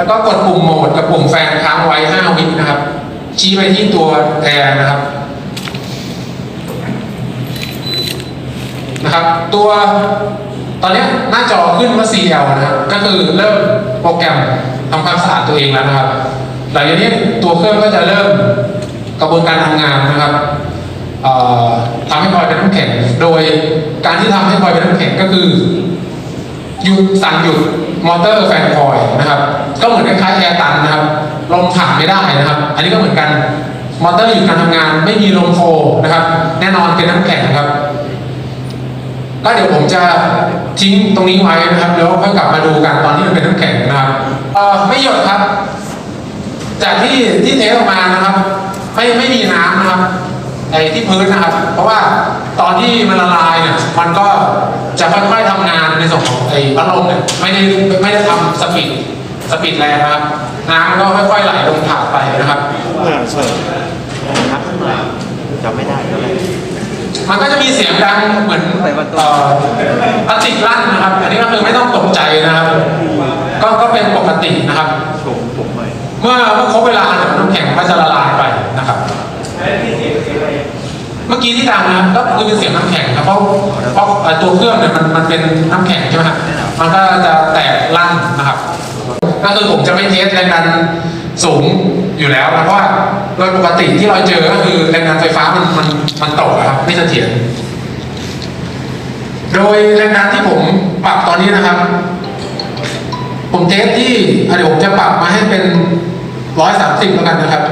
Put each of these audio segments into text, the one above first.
แล้วก็กดปุ่มโหมดกับปุ่มแฟนค้างไว้ 5 วินะครับ ชี้ไปที่ตัวแอร์นะครับนะครับ ตัวตอนนี้หน้าจอขึ้นว่า CL นะครับ ก็คือเริ่มโปรแกรมทำความสะอาดตัวเองแล้วนะครับ หลังจากนี้ตัวเครื่องก็จะเริ่มกระบวนการทำงานนะครับทำให้บอยเป็นน้ำแข็ง โดยการที่ทำให้บอยเป็นน้ำแข็งก็คือหยุดสั่งหยุด มอเตอร์แฟนคอยนะครับ ก็เหมือนคล้ายๆแอร์ตันนะครับลมผ่านไม่ได้นะครับ อันนี้ก็เหมือนกันมอเตอร์หยุดการทำงานไม่มีลมโฟนะครับ แน่นอนเป็นน้ำแข็งครับก็เดี๋ยวผมจะทิ้งตรงนี้ไว้นะครับแล้วค่อยกลับมาดูกันตอนที่มันเป็นน้ำแข็งนะครับเออไม่หยดครับ จากที่ที่เทออกมานะครับ ไม่ไม่มีน้ำนะครับ ไอ้ที่พื้นนะครับ เพราะว่าตอนที่มันละลายเนี่ยมันก็จะค่อยๆทำงานในส่วนของไอ้พัดลมเนี่ยไม่ได้ไม่ได้ทำสปีดสปีดแรงนะครับ น้ำมันก็ค่อยๆไหลลงถาดไปนะครับอ่าใช่นับหน่อยจำไม่ได้แล้วแหละมันก็จะมีเสียงดังเหมือนเอ่อพลาสติกลั่นนะครับ อันนี้ก็คือไม่ต้องตกใจนะครับ ก็ก็เป็นปกตินะครับผมผมหน่อยเมื่อเมื่อครบเวลาเนี่ยน้ำแข็งมันก็จะละลายไปนะครับเมื่อกี้ที่ดังนะครับก็คือเป็นเสียงน้ำแข็งครับเพราะเพราะตัวเครื่องเนี่ยมันมันเป็นน้ำแข็งใช่ไหมครับมันก็จะแตกลั่นนะครับก็คือผมจะไม่เทสแรงดันสูงอยู่แล้วนะเพราะว่าโดยปกติที่เราเจอก็คือแรงดันไฟฟ้ามันมันมันตกอะครับไม่เสถียรโดยแรงดันที่ผมปรับตอนนี้นะครับ ผมเทสที่เดี๋ยวผมจะปรับมาให้เป็นร้อยสามสิบแล้วกันนะครับ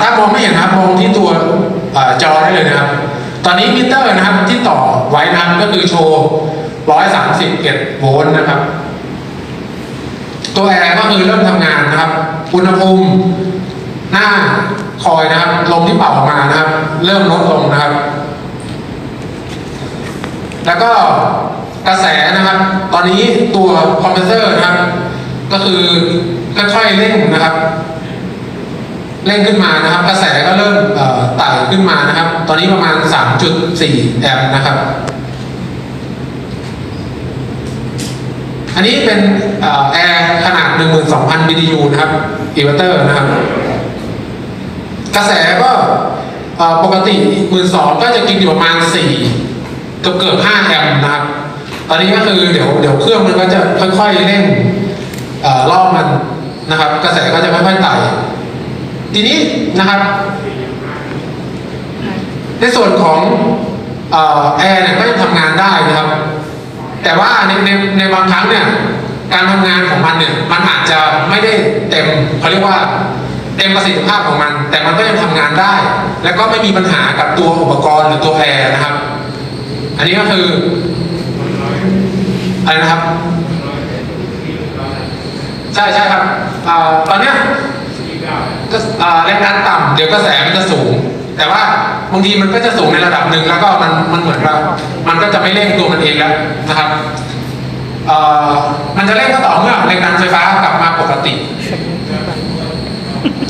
ถ้ามองไม่เห็นนะครับมองที่ตัวจอได้เลยนะครับ ตอนนี้มิเตอร์นะครับที่ต่อไว้นะครับก็คือโชว์131โวลต์นะครับ ตัวแอร์ก็คือเริ่มทำงานนะครับ อุณหภูมิหน้าคอยนะครับลมที่เป่าออกมานะครับ เริ่มลดลงนะครับ แล้วก็กระแสนะครับ ตอนนี้ตัวคอมเพรสเซอร์นะครับ ก็คือค่อยๆเร่งนะครับ เร่งขึ้นมานะครับ กระแสก็เริ่มไต่ขึ้นมานะครับ ตอนนี้ประมาณ 3.4 แอมป์นะครับ อันนี้เป็นอแอร์ขนาด 12,000 BTU นะครับอิเวอร์เตอร์นะครับ กระแสก็ปกติ 12,000 ก็จะกินอยู่ประมาณ 4 เกือบเกือบ5แอมป์นะครับ ตอนนี้ก็คือเดี๋ยวเดี๋ยวเครื่องมันก็จะค่อยๆเร่งรอบมันนะครับ กระแสก็จะค่อยๆไต่ ทีนี้นะครับ ในส่วนของออแอร์เนี่ยก็ยังทำงานได้นะครับ แต่ว่าในในในบางครั้งเนี่ยการทำงานของมันเนี่ยมันอาจจะไม่ได้เต็มเขาเรียกว่าเต็มประสิทธิภาพของมัน แต่มันก็ยังทำงานได้ แล้วก็ไม่มีปัญหากับตัวอุปกรณ์หรือตัวแอร์นะครับ อันนี้ก็คืออะไรนะครับ ใช่ใช่ครับอตอนเนี้ย ก็อ่าแรงดันต่ำเดี๋ยวกระแสมันจะสูง แต่ว่าบางทีมันก็จะสูงในระดับหนึ่งแล้วก็มันมันเหมือนว่ามันก็จะไม่เร่งตัวมันเองแล้วนะครับเอ่อมันจะเร่งก็ต่อเมื่อแรงดันไฟฟ้ากลับมาปกติ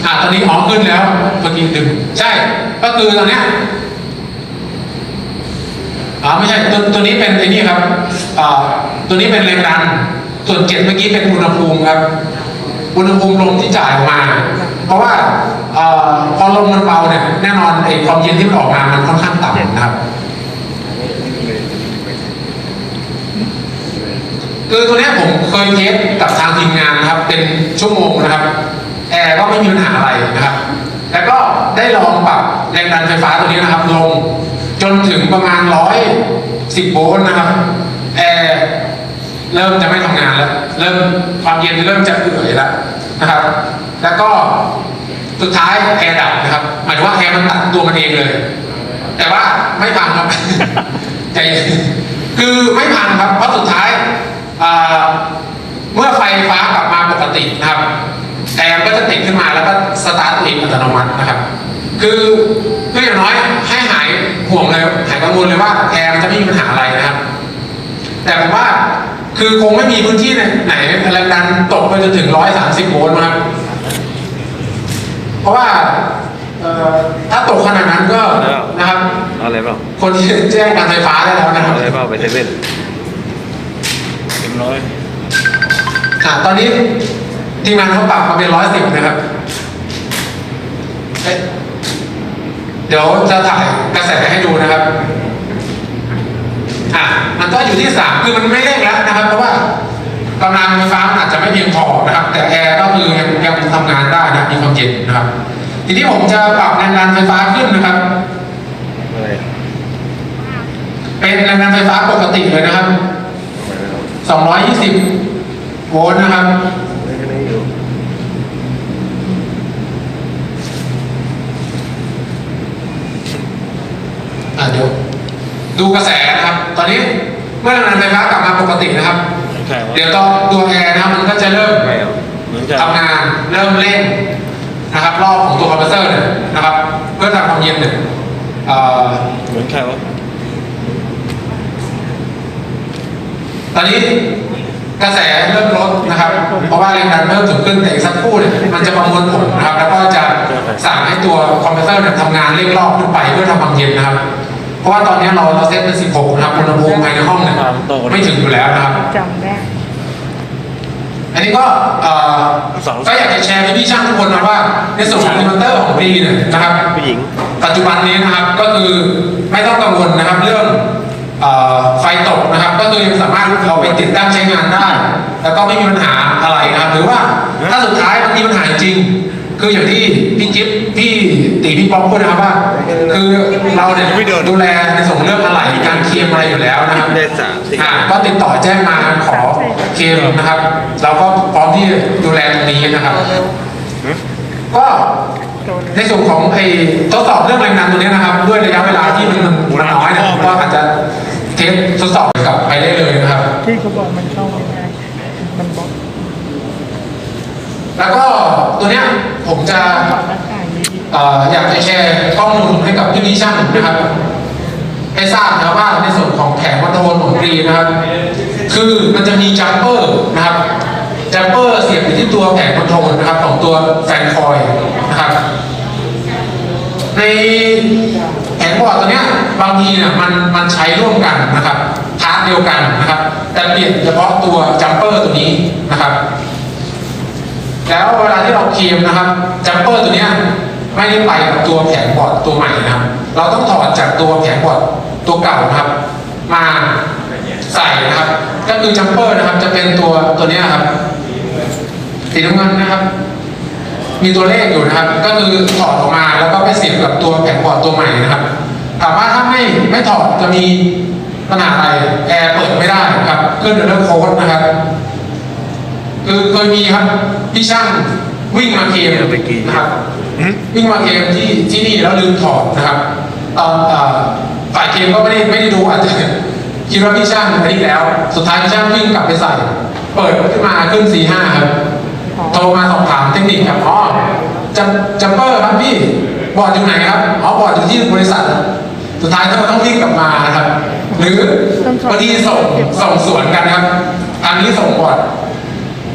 อ่าตอนนี้อ๋อขึ้นแล้วเมื่อกี้ดึงใช่ ก็คือตอนเนี้ยอ่าไม่ใช่ตัวตัวนี้เป็นไอ้นี่ครับอ่าตัวนี้เป็นแรงดัน ส่วนเจ็ดเมื่อกี้เป็นอุณหภูมิครับ อุณหภูมิลมที่จ่ายออกมา เพราะว่าเออพอลมมันเบาเนี่ยแน่นอนไอ้ความเย็นที่มันออกมามันค่อนข้างต่ำนะครับคือตัวเนี้ยผมเคยเทสกับทางทีมงานนะครับ เป็นชั่วโมงนะครับ แอร์ก็ไม่มีปัญหาอะไรนะครับ แล้วก็ได้ลองปรับแรงดันไฟฟ้าตัวนี้นะครับ ลงจนถึงประมาณร้อยสิบโวลต์นะครับ แอร์เริ่มจะไม่ทำงานแล้ว เริ่มความเย็นเริ่มจะเอื่อยแล้วนะครับ แล้วก็สุดท้ายแอร์ดับนะครับ หมายถึงว่าแอร์มันตัดตัวมันเองเลย แต่ว่าไม่พังครับใจคือไม่พังครับ เพราะสุดท้ายเมื่อไฟฟ้ากลับมาปกตินะครับแอร์ก็จะติดขึ้นมาแล้วก็สตาร์ทตัวเองอัตโนมัตินะครับ คือคืออย่างน้อยให้หายห่วงเลยหายกังวลเลยว่าแอร์จะไม่มีปัญหาอะไรนะครับ แต่ผมว่าคือคงไม่มีพื้นที่ไหนไหนแรงดันตกไปจนถึงร้อยสามสิบโวลต์นะครับ เพราะว่าเอ่อถ้าตกขนาดนั้นก็นะครับ เอาอะไรเปล่าคนที่แจ้งการไฟฟ้าได้แล้วนะคเอารับอะไรเปล่าไปเซเว่นเต็มร้อยอ่าตอนนี้ทีมงานเขาปรับมาเป็นร้อยสิบนะครับเอ๊ะเดี๋ยวจะถ่ายกระแสให้ดูนะครับอะมันก็อยู่ที่สามคือมันไม่เร่งแล้วนะครับ เพราะว่า กำลังไฟฟ้าอาจจะไม่เพียงพอนะครับ แต่แอร์ก็คือยังยังทำงานได้นะมีความเย็นนะครับ ทีนี้ผมจะปรับแรงดันไฟฟ้าขึ้นนะครับ เป็นแรงดันไฟฟ้าปกติเลยนะครับ 220 โวลต์นะครับเดี๋ยวดูกระแสนะครับ ตอนนี้เมื่อแรงดันไฟฟ้ากลับมาปกตินะครับ ใช่วะเดี๋ยวตอนตัวแอร์นะครับมันก็จะเริ่มไม่เอาเหมือนกันทำงานเริ่มเร่งนะครับรอบของตัวคอมเพรสเซอร์เนี่ยนะครับ เพื่อทำความเย็นเนี่ยเอ่อเหมือนใครวะตอนนี้กระแสเริ่มลดนะครับ เพราะว่าแรงดันเริ่มสูงขึ้นแต่อีกสักครู่เนี่ยมันจะประมวลผลนะครับ แล้วก็จะสั่งให้ตัวคอมเพรสเซอร์เนี่ยทำงานเร่งรอบขึ้นไปเพื่อทำความเย็นนะครับเพ ราะว่าตอนนี้เราเราเซตเป็น16นะครับอุณหภูมิภายในห้องเนี่ยไม่ถึงอยู่แล้วนะครับจำได้ อันนี้ก็เอ่อก็อยากจะแชร์ให้พี่ช่างทุกคนนะว่าในส่วนของอินเวอร์เตอร์ของปีเนี่ยนะครับผู้หญิงปัจจุบันนี้นะครับก็คือไม่ต้องกังวลนะครับเรื่องเอ่อไฟตกนะครับ ก็คือยังสามารถเอาไปติดตั้งใช้งานได้ แล้วก็ไม่มีปัญหาอะไรนะครับ หรือว่าถ้าสุดท้ายมันมีปัญหาจริง คืออย่างที่พี่จิ๊บพี่ตีพี่ป๊อปพูดนะครับว่า คือเราเนี่ยดูแลในส่วนเรื่องอะไรการเคลมอะไรอยู่แล้วนะครับได้สามสิบอ่าก็ติดต่อแจ้งมาขอเคลมนะครับ เราก็พร้อมที่จะดูแลตรงนี้นะครับ ก็ในส่วนของไอ้ทดสอบเรื่องแรงดันตัวนี้นะครับ ด้วยระยะเวลาที่มันมันน้อยเนี่ยก็อาจจะเทสทดสอบกลับไปได้เลยนะครับ ที่เขาบอกมันเข้าไม่ได้มันบอกแล้วก็ตัวเนี้ย ผมจะอยากจะแชร์ข้อมูลให้กับพี่พี่ช่างนะครับ ให้ทราบนะว่าในส่วนของแผงคอนโทรลของกรีนะครับ คือมันจะมีจัมเปอร์นะครับจัมเปอร์เสียบอยู่ที่ตัวแผงคอนโทรลนะครับ ของตัวแฟนคอยนะครับ ในแผงบอร์ดตัวเนี้ยบางทีเนี่ยมันมันใช้ร่วมกันนะครับพาร์ทเดียวกันนะครับ แต่เปลี่ยนเฉพาะตัวจัมเปอร์ตัวนี้นะครับ แล้วเวลาที่เราเคลมนะครับจัมเปอร์ตัวนี้ไม่ได้ไปกับตัวแผงบอร์ดตัวใหม่นะครับ เราต้องถอดจากตัวแผงบอร์ดตัวเก่านะครับ มาใส่นะครับ ก็คือจัมเปอร์นะครับจะเป็นตัวตัวนี้ครับสีน้ำเงินนะครับ มีตัวเลขอยู่นะครับ ก็คือถอดออกมาแล้วก็ไปเสียบกับตัวแผงบอร์ดตัวใหม่นะครับถามว่าถ้าไม่ไม่ถอดจะมีปัญหาอะไรแอร์เปิดไม่ได้นะครับขึ้นเรื่องโค้ดนะครับ คือเคยมีครับพี่ช่างวิ่งมาเคลมนะครับวิ่งมาเคลมที่ที่นี่แล้วลืมถอดนะครับตอนเอ่อฝ่ายเคลมก็ไม่ได้ไม่ได้ดูอาจจะคิดว่าพี่ช่างอันนี้แล้ว สุดท้ายพี่ช่างวิ่งกลับไปใส่ เปิดขึ้นมาขึ้นสี่ห้าครับโทรมาสอบถามเทคนิคครับอ๋อจัมจัมเปอร์ครับพี่บอร์ดอยู่ไหนครับอ๋อบอร์ดอยู่ที่บริษัท สุดท้ายต้องต้องวิ่งกลับมานะครับ หรือบางทีส่งส่งสวนกันครับอันนี้ส่งบอร์ด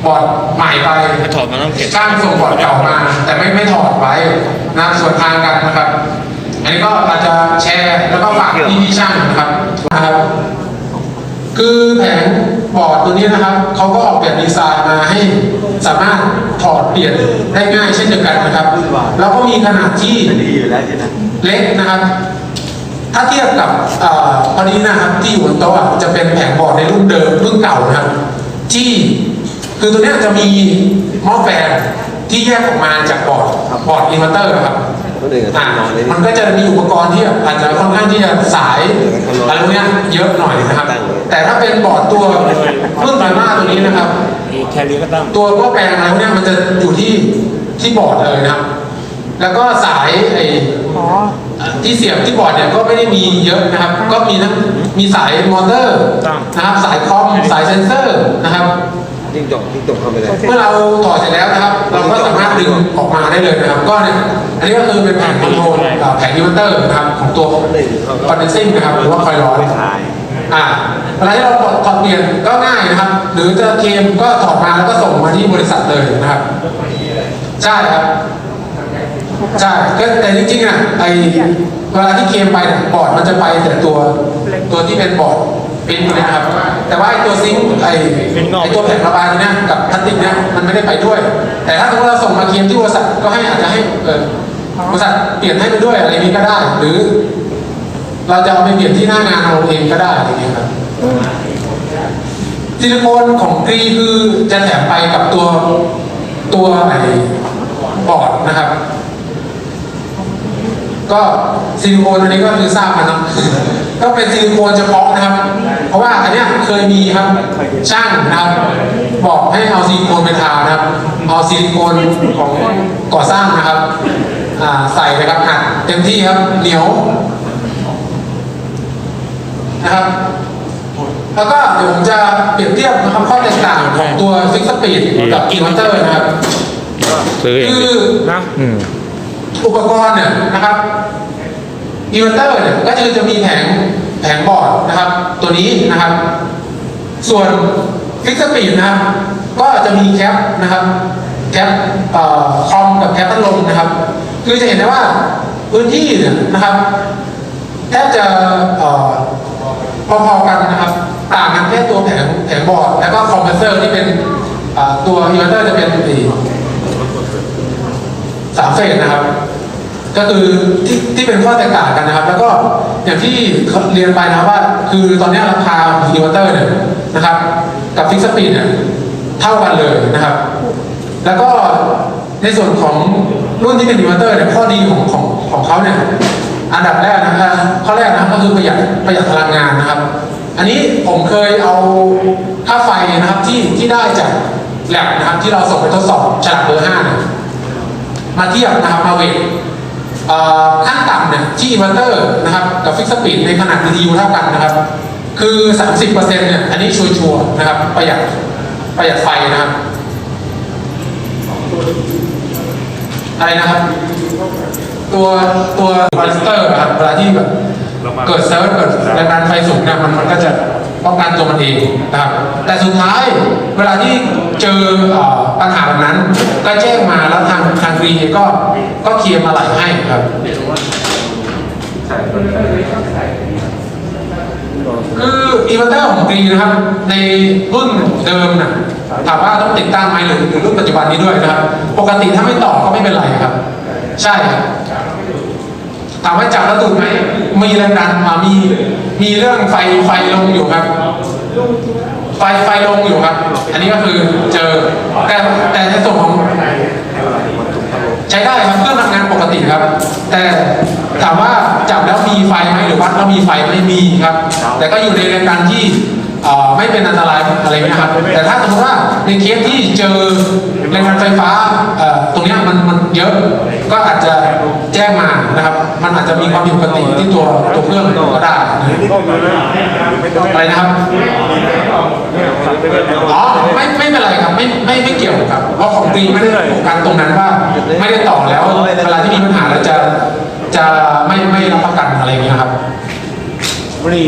บอร์ดใหม่ไปไปถอดมาต้องเก็บช่างส่งบอร์ดเก่ามา แต่ไม่ไม่ถอดไว้นะส่วนทางกันนะครับ อันนี้ก็อาจจะแชร์แล้วก็ฝากพี่พี่ช่างนะครับนะครับ คือแผงบอร์ดตัวนี้นะครับเขาก็ออกแบบดีไซน์มาให้สามารถถอดเปลี่ยนได้ง่ายเช่นเดียวกันนะครับ แล้วก็มีขนาดที่ดีอยู่แล้วใช่ไหมเล็กนะครับ ถ้าเทียบกับเอ่อตอนนี้นะครับที่อยู่บนโต๊ะอะจะเป็นแผงบอร์ดในรุ่นเดิมรุ่นเก่านะครับ ที่ คือตัวเนี้ยจะมีหม้อแปลงที่แยกออกมาจากบอร์ดบอร์ดอินเวอร์เตอร์ครับคนอื่นก็อ่าทำนอนเลยมันก็จะมีอุปกรณ์ที่อาจจะค่อนข้างที่จะสายอะไรพวกเนี้ยเยอะหน่อยนะครับ แต่ถ้าเป็นบอร์ดตัวรุ่นไฟมาตัวนี้นะครับแค่นี้ก็ตั้งตัวหม้อแปลงอะไรพวกเนี้ยมันจะอยู่ที่ที่บอร์ดเลยนะครับ แล้วก็สายไอ้อ๋อที่เสียบที่บอร์ดเนี่ยก็ไม่ได้มีเยอะนะครับ ก็มีทั้งมีสายมอเตอร์นะครับสายคอมสายเซนเซอร์นะครับ จิ้งจกจิ้งจกเข้าไปเลยเมื่อเราถอเสร็จแล้วนะครับ เราก็สามารถดึงออกมาได้เลยนะครับ ก็เนี่ยอันนี้ก็คือเป็นแผงคอนโทรลอ่าแผงอินเวอร์เตอร์นะครับของตัวคอนเดนซิ่งนะครับหรือว่าคอยล์ร้อนถ่าอ่าเวลาที่เราถอดเปลี่ยนก็ง่ายนะครับ หรือจะเคมก็ถอดมาแล้วก็ส่งมาที่บริษัทเลยนะครับ ใช่ครับใช่ก็แต่จริงๆอะไอเวลาที่เคมไปเนี่ยบอร์ดมันจะไปแต่ตัวตัวที่เป็นบอร์ด เบฟินตัวเนี้ยครับ แต่ว่าไอตัวซิงค์ไอไอตัวแผงระบายตัวเนี้ยกับพลาสติกเนี้ยมันไม่ได้ไปด้วย แต่ถ้าสมมติเราส่งมาเคลมที่บริษัทก็ให้อาจจะให้เออบริษัทเปลี่ยนให้ไปด้วยอะไรนี้ก็ได้ หรือ เราจะเอาไปเปลี่ยนที่หน้างานเราเองก็ได้อะไรเงี้ยครับซิลิโคนของกรีคือจะแถมไปกับตัวตัวไอ้บอร์ดนะครับ ก็ซิลิโคนอันนี้ก็คือทราบมาเนาะก็เป็นซิลิโคนเฉพาะนะครับ เพราะว่าอันเนี้ยเคยมีครับช่างนะครับ บอกให้เอาซิลิโคนไปทานะครับเอาซิลิโคนของก่อสร้างนะครับอ่าใส่เลยครับอัดเต็มที่ครับเหนียวนะครับแล้วก็เดี๋ยวผมจะเปรียบเทียบนะครับข้อแตกต่างของตัวฟิกสปีดกับอินเวอร์เตอร์นะครับซื้อเองคืดิอนะ อุปกรณ์เนี่ยนะครับอินเวอร์เตอร์เนี่ยก็คือจะมีแผงแผงบอร์ดนะครับ ตัวนี้นะครับ ส่วนฟิกสปีดนะครับ ก็จะมีแคปนะครับแคปเอ่อคอมกับแคปพัดลมนะครับ คือจะเห็นได้ว่าพื้นที่เนี่ยนะครับแทบจะเอ่อพอๆกันนะครับ ต่างกันแค่ตัวแผงแผงบอร์ด แล้วก็คอมเพรสเซอร์ที่เป็นตัวอินเวอร์เตอร์จะเป็นสีสามเฟสนะครับ ก็คือที่ที่เป็นข้อแตกต่างกันนะครับ แล้วก็อย่างที่เรียนไปนะว่า คือตอนนี้ราคาของอินเวอร์เตอร์เนี่ยนะครับ กับฟิกสปีดเนี่ยเท่ากันเลยนะครับ แล้วก็ในส่วนของรุ่นที่เป็นอินเวอร์เตอร์เนี่ยข้อดีของของของเขาเนี่ยอันดับแรกนะครับข้อแรกนะครับก็คือประหยัดประหยัดพลังงานนะครับ อันนี้ผมเคยเอาค่าไฟนะครับที่ที่ได้จากแลบนะครับที่เราส่งไปทดสอบฉลากเบอร์ห้านะมาเทียบนะครับมาเวท ขั้นต่ำเนี่ยที่อินเวอร์เตอร์นะครับกับฟิกสปีดในขนาด DTU เท่ากันนะครับ คือ 30%เนี่ยอันนี้ชัวร์ๆนะครับประหยัดประหยัดไฟนะครับอะไรนะครับ ตัวตัวคอนสเตอร์ครับเวลาที่แบบเกิดเซิร์ฟเกิดแรงดันไฟสูงเนี่ยมันมันก็จะป้องกันตัวมันเองนะครับแต่สุดท้ายเวลาที่เจอเอ่อปัญหาแบบนั้นก็แจ้งมาแล้วทางทางรีก็ก็เคลียร์มาหลายให้ครับคืออินเวอร์เตอร์ของกรีนะครับ ในรุ่นเดิมนะถามว่าต้องติดตั้งไหมหรือหรือรุ่นปัจจุบันนี้ด้วยนะครับ ปกติถ้าไม่ต่อก็ไม่เป็นไรครับ ใช่ถามว่าจับแล้วตุดไหมมีแรงดันอ่ามีมีเรื่องไฟไฟลงอยู่ครับ ไฟไฟลงอยู่ครับ อันนี้ก็คือเจอแต่แต่ในส่วนของ ใช้ได้ครับเครื่องทำงานปกติครับ แต่ถามว่าจับแล้วมีไฟไหมหรือวัดแล้วมีไฟไหม่มีครับ แต่ก็อยู่ในแรงดันที่ อ่อไม่เป็นอันตรายอะไรนะครับแต่ถ้าสมมติว่าในเคสที่เจอแรงดันไฟฟ้าเอ่อตรงเนี้ยมันมันเยอะก็อาจจะแจ้งมานะครับ มันอาจจะมีความผิดปกติที่ตัวตัวเครื่องก็ได้นะครับอะไรนะครับอ๋อไม่ไม่เป็นไรครับไม่ไม่ไม่เกี่ยวครับเพราะของกรีไม่ได้โฟกัสตรงนั้นว่าไม่ได้ต่อแล้วเวลาที่มีปัญหาแล้วจะจะไม่ไม่รับประกันอะไรอย่างเงี้ยครับบุหรี่